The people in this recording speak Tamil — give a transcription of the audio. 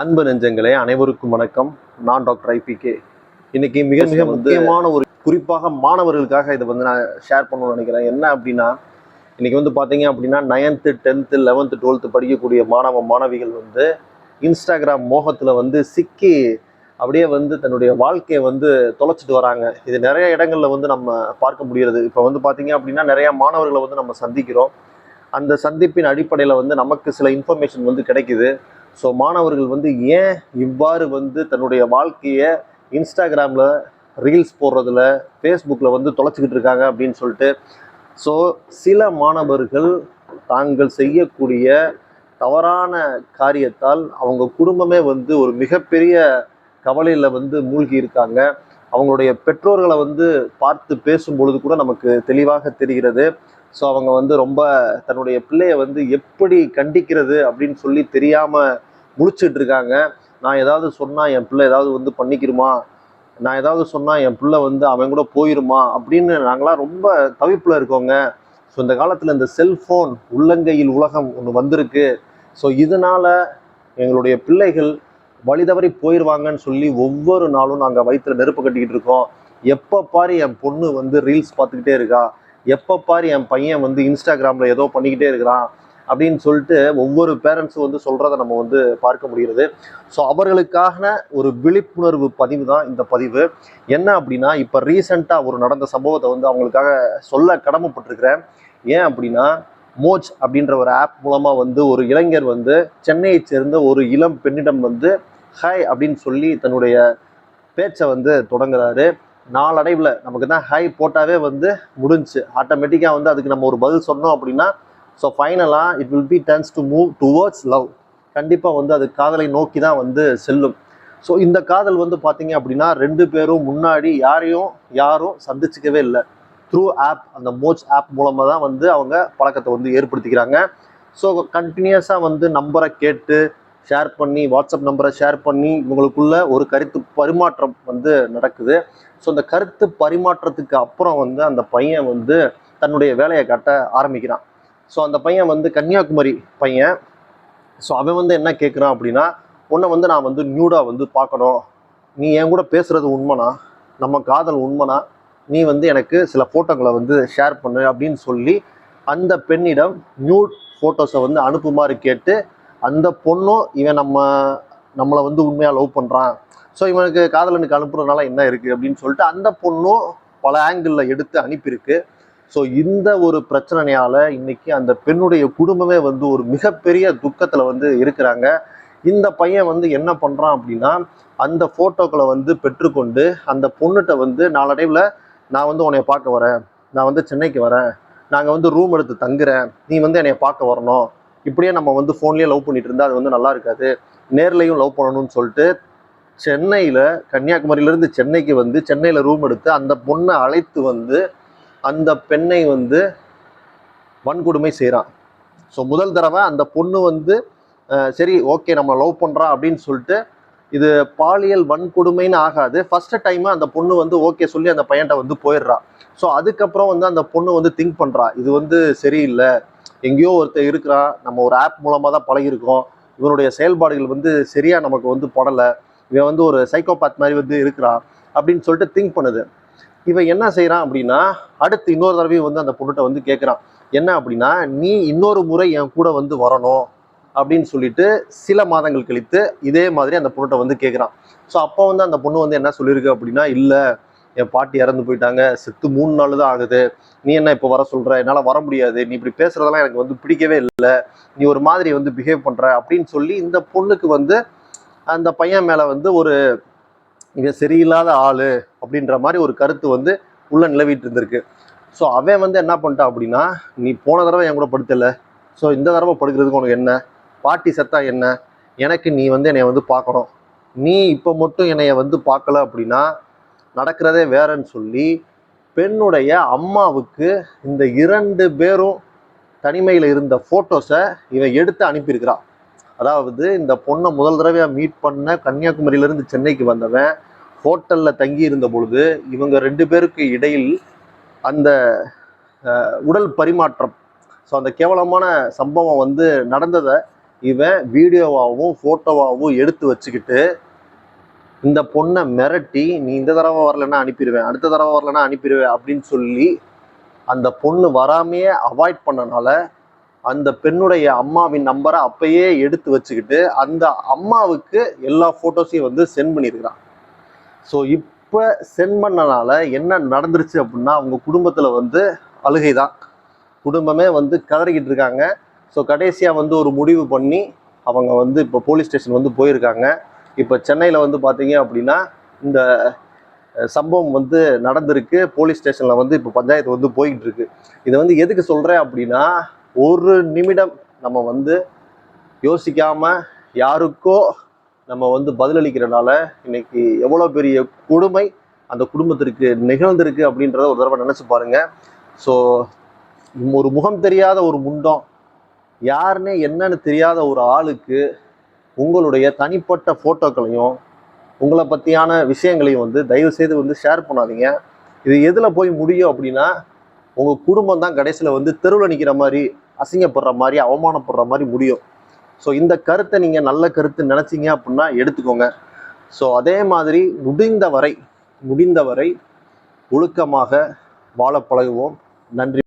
அன்பு நெஞ்சங்களே அனைவருக்கும் வணக்கம். நான் டாக்டர் ஐபிகே. இன்னைக்கு மிக மிக முக்கியமான ஒரு குறிப்பாக மாணவர்களுக்காக இதை வந்து நான் ஷேர் பண்ணணும்னு நினைக்கிறேன். என்ன அப்படின்னா இன்னைக்கு வந்து பார்த்தீங்க அப்படின்னா நைன்த்து டென்த்து லெவன்த்து டுவெல்த்து படிக்கக்கூடிய மாணவ மாணவிகள் வந்து இன்ஸ்டாகிராம் மோகத்தில் வந்து சிக்கி அப்படியே வந்து தன்னுடைய வாழ்க்கையை வந்து தொலைச்சிட்டு வராங்க. இது நிறைய இடங்கள்ல வந்து நம்ம பார்க்க முடிகிறது. இப்போ வந்து பார்த்தீங்க அப்படின்னா நிறைய மாணவர்களை வந்து நம்ம சந்திக்கிறோம். அந்த சந்திப்பின் அடிப்படையில் வந்து நமக்கு சில இன்ஃபர்மேஷன் வந்து கிடைக்குது. ஸோ மாணவர்கள் வந்து ஏன் இவ்வாறு வந்து தன்னுடைய வாழ்க்கையை இன்ஸ்டாகிராமில் ரீல்ஸ் போடுறதுல ஃபேஸ்புக்கில் வந்து தொலைச்சிக்கிட்டு இருக்காங்க அப்படின்னு சொல்லிட்டு ஸோ சில மாணவர்கள் தாங்கள் செய்யக்கூடிய தவறான காரியத்தால் அவங்க குடும்பமே வந்து ஒரு மிகப்பெரிய கவலையில் வந்து மூழ்கி இருக்காங்க. அவங்களுடைய பெற்றோர்களை வந்து பார்த்து பேசும் பொழுது கூட நமக்கு தெளிவாக தெரிகிறது. ஸோ அவங்க வந்து ரொம்ப தன்னுடைய பிள்ளையை வந்து எப்படி கண்டிக்கிறது அப்படின்னு சொல்லி தெரியாமல் முழிச்சிட்டு இருக்காங்க. நான் ஏதாவது சொன்னால் என் பிள்ளை ஏதாவது வந்து பண்ணிக்கிருமா? நான் ஏதாவது சொன்னால் என் பிள்ளை வந்து அவன் கூட போயிருமா? அப்படின்னு நாங்களாம் ரொம்ப தவிப்பில் இருக்கோங்க. ஸோ இந்த காலத்தில் இந்த செல்ஃபோன் உள்ளங்கையில் உலகம் ஒன்று வந்திருக்கு. ஸோ இதனால் எங்களுடைய பிள்ளைகள் வழி தவறி போயிடுவாங்கன்னு சொல்லி ஒவ்வொரு நாளும் நாங்கள் வயிற்றுல நெருப்பு கட்டிக்கிட்டு இருக்கோம். எப்போ பாரு என் பொண்ணு வந்து ரீல்ஸ் பார்த்துக்கிட்டே இருக்கா. எப்போ பாரு என் பையன் வந்து இன்ஸ்டாகிராமில் ஏதோ பண்ணிக்கிட்டே இருக்கிறான் அப்படின்னு சொல்லிட்டு ஒவ்வொரு பேரண்ட்ஸும் வந்து சொல்கிறத நம்ம வந்து பார்க்க முடிகிறது. ஸோ அவர்களுக்கான ஒரு விழிப்புணர்வு பதிவு தான் இந்த பதிவு. என்ன அப்படின்னா இப்போ ரீசெண்டாக ஒரு நடந்த சம்பவத்தை வந்து அவங்களுக்காக சொல்ல கடமைப்பட்டிருக்கிறேன். ஏன் அப்படின்னா மோஜ் அப்படின்ற ஒரு ஆப் மூலமாக வந்து ஒரு இளைஞர் வந்து சென்னையை சேர்ந்த ஒரு இளம் பெண்ணிடம் வந்து ஹாய் அப்படின்னு சொல்லி தன்னுடைய பேச்சை வந்து தொடங்குறாரு. நாளடைவில் நமக்கு தான் ஹை போட்டாவே வந்து முடிஞ்சு. ஆட்டோமேட்டிக்காக வந்து அதுக்கு நம்ம ஒரு பதில் சொன்னோம் அப்படின்னா ஸோ ஃபைனலாக it will be turns to move towards love கண்டிப்பாக வந்து அது காதலை நோக்கி தான் வந்து செல்லும். ஸோ இந்த காதல் வந்து பார்த்தீங்க அப்படின்னா ரெண்டு பேரும் முன்னாடி யாரையும் யாரும் சந்திச்சுக்கவே இல்லை. த்ரூ ஆப் அந்த மோச் ஆப் மூலமாக தான் வந்து அவங்க பழக்கத்தை வந்து ஏற்படுத்திக்கிறாங்க. ஸோ கண்டினியூஸாக வந்து நம்பரை கேட்டு ஷேர் பண்ணி வாட்ஸ்அப் நம்பரை ஷேர் பண்ணி இவங்களுக்குள்ள ஒரு கருத்து பரிமாற்றம் வந்து நடக்குது. ஸோ அந்த கருத்து பரிமாற்றத்துக்கு அப்புறம் வந்து அந்த பையன் வந்து தன்னுடைய வேலையை காட்ட ஆரம்பிக்கிறான். ஸோ அந்த பையன் வந்து கன்னியாகுமரி பையன். ஸோ அவன் வந்து என்ன கேட்குறான் அப்படின்னா உன்னை வந்து நான் வந்து நியூடாக வந்து பார்க்கணும். நீ என் கூட பேசுகிறது உண்மைனா? நம்ம காதல் உண்மைனா? நீ வந்து எனக்கு சில ஃபோட்டோக்களை வந்து ஷேர் பண்ணு அப்படின்னு சொல்லி அந்த பெண்ணிடம் நியூட் ஃபோட்டோஸை வந்து அனுப்புமாறு கேட்டு அந்த பொண்ணும் இவன் நம்ம நம்மளை வந்து உண்மையாக லவ் பண்ணுறான் ஸோ இவனுக்கு காதலனுக்கு அனுப்புறதுனால என்ன இருக்குது அப்படின்னு சொல்லிட்டு அந்த பொண்ணும் பல ஆங்கிளில் எடுத்து அனுப்பியிருக்கு. ஸோ இந்த ஒரு பிரச்சனையால் இன்னைக்கு அந்த பெண்ணுடைய குடும்பமே வந்து ஒரு மிகப்பெரிய துக்கத்தில் வந்து இருக்கிறாங்க. இந்த பையன் வந்து என்ன பண்ணுறான் அப்படின்னா அந்த ஃபோட்டோக்களை வந்து பெற்றுக்கொண்டு அந்த பொண்ணுகிட்ட வந்து நாளடைவில் நான் வந்து உன்னை பார்க்க வரேன். நான் வந்து சென்னைக்கு வரேன். நாங்கள் வந்து ரூம் எடுத்து தங்குறேன். நீ வந்து என்னை பார்க்க வரணும். இப்படியே நம்ம வந்து ஃபோன்லேயே லவ் பண்ணிட்டு இருந்தால் அது வந்து நல்லா இருக்காது. நேர்லையும் லவ் பண்ணணும்னு சொல்லிட்டு சென்னையில் கன்னியாகுமரியிலேருந்து சென்னைக்கு வந்து சென்னையில் ரூம் எடுத்து அந்த பொண்ணை அழைத்து வந்து அந்த பெண்ணை வந்து வன்கொடுமை செய்கிறான் ஸோ முதல் தடவை அந்த பொண்ணு வந்து சரி ஓகே நம்ம லவ் பண்ணுறா அப்படின்னு சொல்லிட்டு இது பாலியல் வன்கொடுமைன்னு ஆகாது. ஃபர்ஸ்ட் டைம் அந்த பொண்ணு வந்து ஓகே சொல்லி அந்த பையன்கிட்ட வந்து போயிடுறா. ஸோ அதுக்கப்புறம் வந்து அந்த பொண்ணு வந்து திங்க் பண்ணுறா இது வந்து சரியில்லை. எங்கேயோ ஒருத்தர் இருக்கிறான் நம்ம ஒரு ஆப் மூலமாக தான் பழகிருக்கோம் இவனுடைய செயல்பாடுகள் வந்து சரியாக நமக்கு வந்து படலை. இவன் வந்து ஒரு சைக்கோபாத் மாதிரி வந்து இருக்கிறான் அப்படின்னு சொல்லிட்டு திங்க் பண்ணுது. இவன் என்ன செய்கிறான் அப்படின்னா அடுத்து இன்னொரு தடவையும் வந்து அந்த பொண்ணுகிட்ட வந்து கேட்குறான் என்ன அப்படின்னா நீ இன்னொரு முறை என் கூட வந்து வரணும். அப்படின்னு சொல்லிட்டு சில மாதங்கள் கழித்து இதே மாதிரி அந்த பொண்ணுகிட்ட வந்து கேட்குறான் ஸோ அப்போ வந்து அந்த பொண்ணு வந்து என்ன சொல்லியிருக்கு அப்படின்னா இல்லை என் பாட்டி இறந்து போயிட்டாங்க. செத்து மூணு நாள் தான் ஆகுது. நீ என்ன இப்போ வர சொல்கிற என்னால் வர முடியாது. நீ இப்படி பேசுறதெல்லாம் எனக்கு வந்து பிடிக்கவே இல்லை. நீ ஒரு மாதிரி வந்து பிஹேவ் பண்ணுற அப்படின்னு சொல்லி இந்த பொண்ணுக்கு வந்து அந்த பையன் மேலே வந்து ஒரு இவன் சரியில்லாத ஆள் அப்படின்ற மாதிரி ஒரு கருத்து வந்து உள்ளே நிலவிட்டு இருந்திருக்கு. ஸோ அவன் வந்து என்ன பண்ணிட்டான் அப்படின்னா நீ போன தடவை என் கூட படுத்தலை. ஸோ இந்த தடவை படுக்கிறதுக்கு உனக்கு என்ன? பாட்டி செத்தா என்ன? எனக்கு நீ வந்து என்னை வந்து பார்க்கணும். நீ இப்போ மட்டும் என்னைய வந்து பார்க்கல அப்படின்னா நடக்கிறதே வேறன்னு சொல்லி பெண்ணுடைய அம்மாவுக்கு இந்த இரண்டு பேரும் தனிமையில் இருந்த ஃபோட்டோஸை இவன் எடுத்து அனுப்பியிருக்கிறான் அதாவது இந்த பொண்ணை முதல் தடவையாக மீட் பண்ண கன்னியாகுமரியிலேருந்து சென்னைக்கு வந்தவன் ஹோட்டலில் தங்கி இருந்த பொழுது இவங்க ரெண்டு பேருக்கு இடையில் அந்த உடல் பரிமாற்றம். ஸோ அந்த கேவலமான சம்பவம் வந்து நடந்ததை இவன் வீடியோவாகவும் ஃபோட்டோவாகவும் எடுத்து வச்சுக்கிட்டு இந்த பொண்ணை மிரட்டி நீ இந்த தடவை வரலன்னா அனுப்பிடுவேன் அடுத்த தடவை வரலன்னா அனுப்பிடுவேன் அப்படின்னு சொல்லி அந்த பொண்ணு வராமையே அவாய்ட் பண்ணனால அந்த பெண்ணுடைய அம்மாவின் நம்பரை அப்பயே எடுத்து வச்சுக்கிட்டு அந்த அம்மாவுக்கு எல்லா ஃபோட்டோஸையும் வந்து சென்ட் பண்ணியிருக்கிறான். ஸோ இப்போ சென்ட் பண்ணனால என்ன நடந்துருச்சு அப்படின்னா அவங்க குடும்பத்தில் வந்து அழுகை தான் குடும்பமே வந்து கதறிக்கிட்டு இருக்காங்க. ஸோ கடைசியாக வந்து ஒரு முடிவு பண்ணி அவங்க வந்து இப்போ போலீஸ் ஸ்டேஷன் வந்து போயிருக்காங்க. இப்போ சென்னையில் வந்து பார்த்தீங்க அப்படின்னா இந்த சம்பவம் வந்து நடந்திருக்கு. போலீஸ் ஸ்டேஷனில் வந்து இப்போ பஞ்சாயத்து வந்து போய்கிட்டு இருக்கு இதை வந்து எதுக்கு சொல்கிறேன் அப்படின்னா ஒரு நிமிடம் நம்ம வந்து யோசிக்காமல் யாருக்கோ நம்ம வந்து பதிலளிக்கிறனால இன்னைக்கு எவ்வளோ பெரிய கொடுமை அந்த குடும்பத்திற்கு நிகழ்ந்திருக்கு அப்படின்றத ஒரு தடவை நினச்சி பாருங்கள் ஸோ ஒரு முகம் தெரியாத ஒரு முண்டம் யாருன்னே என்னன்னு தெரியாத ஒரு ஆளுக்கு உங்களுடைய தனிப்பட்ட ஃபோட்டோக்களையும் உங்களை பற்றியான விஷயங்களையும் வந்து தயவு செய்து வந்து ஷேர் பண்ணாதீங்க. இது எதில் போய் முடியும் அப்படின்னா உங்கள் குடும்பம் தான் கடைசியில் வந்து தெருவில் நிற்கிற மாதிரி அசிங்கப்படுற மாதிரி அவமானப்படுற மாதிரி முடியும். ஸோ இந்த கருத்தை நீங்கள் நல்ல கருத்து நினச்சிங்க அப்படின்னா எடுத்துக்கோங்க. ஸோ அதே மாதிரி முடிந்த வரை முடிந்த வரை ஒழுக்கமாக வாழ பழகுவோம். நன்றி.